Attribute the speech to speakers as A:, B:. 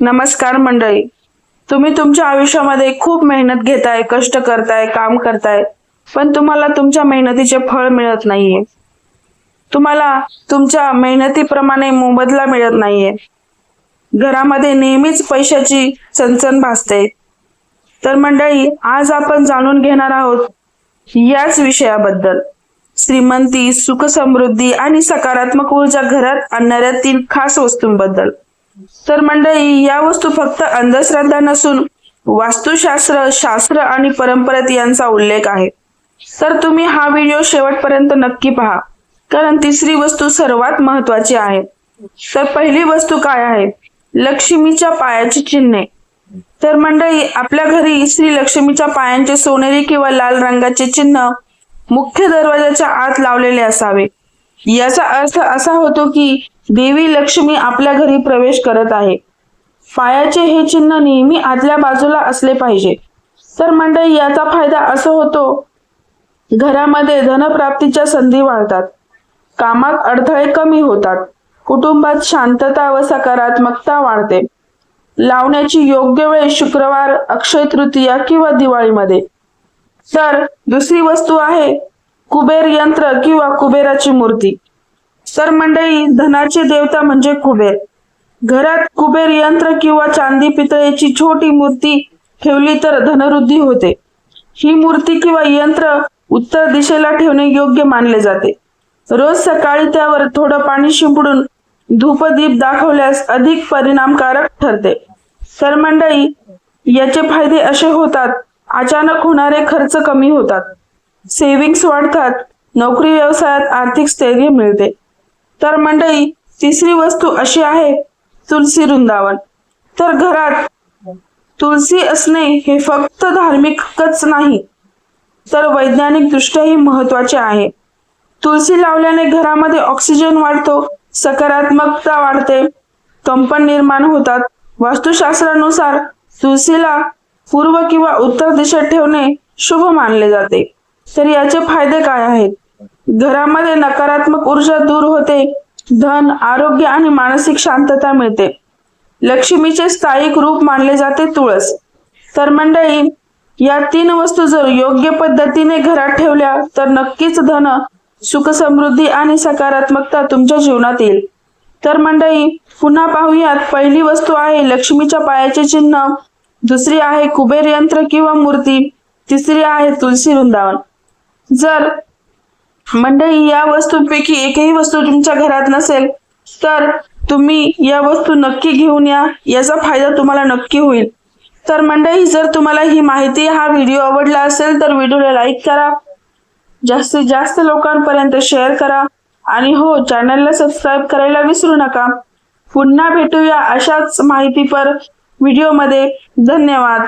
A: नमस्कार मंडळी. तुम्ही तुमच्या आयुष्यामध्ये खूप मेहनत घेताय कष्ट करताय काम करताय पण तुम्हाला तुमच्या मेहनतीचे फळ मिळत नाहीये. तुम्हाला तुमच्या मेहनतीप्रमाणे मोबदला मिळत नाहीये. घरामध्ये नेहमीच पैशाची चणचण भासते. तर मंडळी आज आपण जाणून घेणार आहोत याच विषयाबद्दल. श्रीमंती सुख समृद्धी आणि सकारात्मक ऊर्जा घरात आणणाऱ्या तीन खास वस्तूंबद्दल. तर मंडळी या वस्तू फक्त अंधश्रद्धा नसून वास्तुशास्त्र शास्त्र आणि परंपरेत यांचा उल्लेख आहे. तर तुम्ही हा व्हिडिओ शेवटपर्यंत नक्की पहा कारण तिसरी वस्तू सर्वात महत्वाची आहे. तर पहिली वस्तू काय आहे? लक्ष्मीच्या पायाची चिन्हे. तर मंडळी आपल्या घरी श्री लक्ष्मीच्या पायांचे सोनेरी किंवा लाल रंगाचे चिन्ह मुख्य दरवाजाच्या आत लावलेले असावे. याचा अर्थ असा होतो की देवी लक्ष्मी आपल्या घरी प्रवेश करत आहे. पायाचे हे चिन्ह नेहमी आतल्या बाजूला असले पाहिजे. तर मंडळी याचा फायदा असा होतो घरामध्ये धनप्राप्तीच्या संधी वाढतात. कामात अडथळे कमी होतात. कुटुंबात शांतता व सकारात्मकता वाढते. लावण्याची योग्य वेळ शुक्रवार अक्षय तृतीया किंवा दिवाळीमध्ये. तर दुसरी वस्तू आहे कुबेर यंत्र किंवा कुबेराची मूर्ती. तर मंडळी धनाचे देवता म्हणजे कुबेर. घरात कुबेर यंत्र किंवा चांदी पितळेची छोटी मूर्ती ठेवली तर धनवृद्धी होते. ही मूर्ती किंवा यंत्र उत्तर दिशेला ठेवणे योग्य मानले जाते. रोज सकाळी त्यावर थोडं पाणी शिंपडून धूपदीप दाखवल्यास अधिक परिणामकारक ठरते. तर मंडळी याचे फायदे असे होतात अचानक होणारे खर्च कमी होतात. सेविंग्स वाढतात नोकरी व्यवसायात आर्थिक स्थैर्य मिळते. तर मंडळी तिसरी वस्तू अशी आहे तुलसी वृंदावन. तर घरात तुलसी असणे हे फक्त धार्मिकच नाही तर वैज्ञानिक दृष्ट्याही महत्त्वाचे आहे. तुलसी लावल्याने घरामध्ये ऑक्सिजन वाढतो सकारात्मकता वाढते कंपन निर्माण होतात. वास्तुशास्त्रानुसार तुलसीला पूर्व किंवा उत्तर दिशेत ठेवणे शुभ मानले जाते. तर याचे फायदे काय आहेत? घरामध्ये नकारात्मक ऊर्जा दूर होते धन आरोग्य आणि मानसिक शांतता मिळते. लक्ष्मीचे स्थायिक रूप मानले जाते तुळस. तर मंडळी या तीन वस्तू जर योग्य पद्धतीने घरात ठेवल्या तर नक्कीच धन सुख समृद्धी आणि सकारात्मकता तुमच्या जीवनात येईल. तर मंडळी पुन्हा पाहूयात पहिली वस्तू आहे लक्ष्मीच्या पायाचे चिन्ह दुसरी आहे कुबेर यंत्र किंवा मूर्ती तिसरी आहे तुलसी वृंदावन. जर मंडळी या वस्तूंपैकी एकही वस्तू तुमच्या घरात नसेल तर तुम्ही या वस्तू नक्की घेऊन या याचा फायदा तुम्हाला नक्की होईल. तर मंडळी जर तुम्हाला ही माहिती हा व्हिडिओ आवडला असेल तर व्हिडिओला लाईक करा. जास्तीत जास्त लोकांपर्यंत शेअर करा. आणि हो चॅनलला सबस्क्राईब करायला विसरू नका. पुन्हा भेटूया अशाच माहितीपर व्हिडिओमध्ये. धन्यवाद.